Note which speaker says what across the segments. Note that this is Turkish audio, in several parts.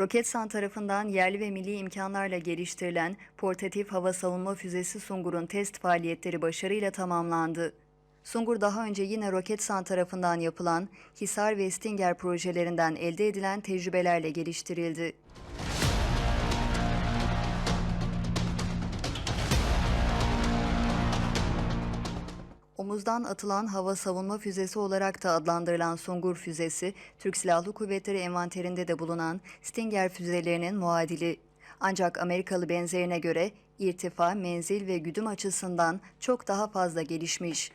Speaker 1: Roketsan tarafından yerli ve milli imkanlarla geliştirilen portatif hava savunma füzesi Sungur'un test faaliyetleri başarıyla tamamlandı. Sungur daha önce yine Roketsan tarafından yapılan Hisar ve Stinger projelerinden elde edilen tecrübelerle geliştirildi. Omuzdan atılan hava savunma füzesi olarak da adlandırılan Sungur füzesi, Türk Silahlı Kuvvetleri envanterinde de bulunan Stinger füzelerinin muadili. Ancak Amerikalı benzerine göre irtifa, menzil ve güdüm açısından çok daha fazla gelişmiş.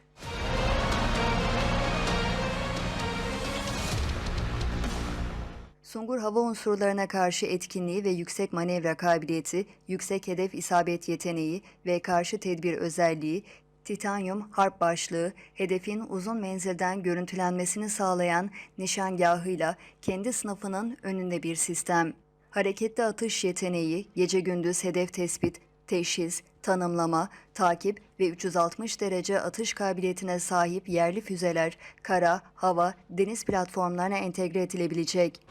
Speaker 1: Sungur hava unsurlarına karşı etkinliği ve yüksek manevra kabiliyeti, yüksek hedef isabet yeteneği ve karşı tedbir özelliği, titanyum harp başlığı, hedefin uzun menzilden görüntülenmesini sağlayan nişangahıyla kendi sınıfının önünde bir sistem. Hareketli atış yeteneği, gece gündüz hedef tespit, teşhis, tanımlama, takip ve 360 derece atış kabiliyetine sahip yerli füzeler kara, hava, deniz platformlarına entegre edilebilecek.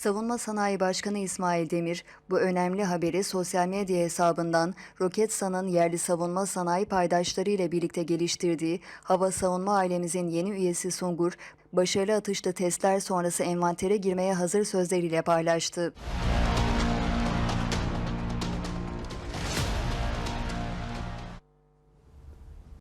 Speaker 1: Savunma Sanayi Başkanı İsmail Demir bu önemli haberi sosyal medya hesabından Roketsan'ın yerli savunma sanayi paydaşları ile birlikte geliştirdiği hava savunma ailemizin yeni üyesi Sungur, başarılı atışlı testler sonrası envantere girmeye hazır sözleriyle paylaştı.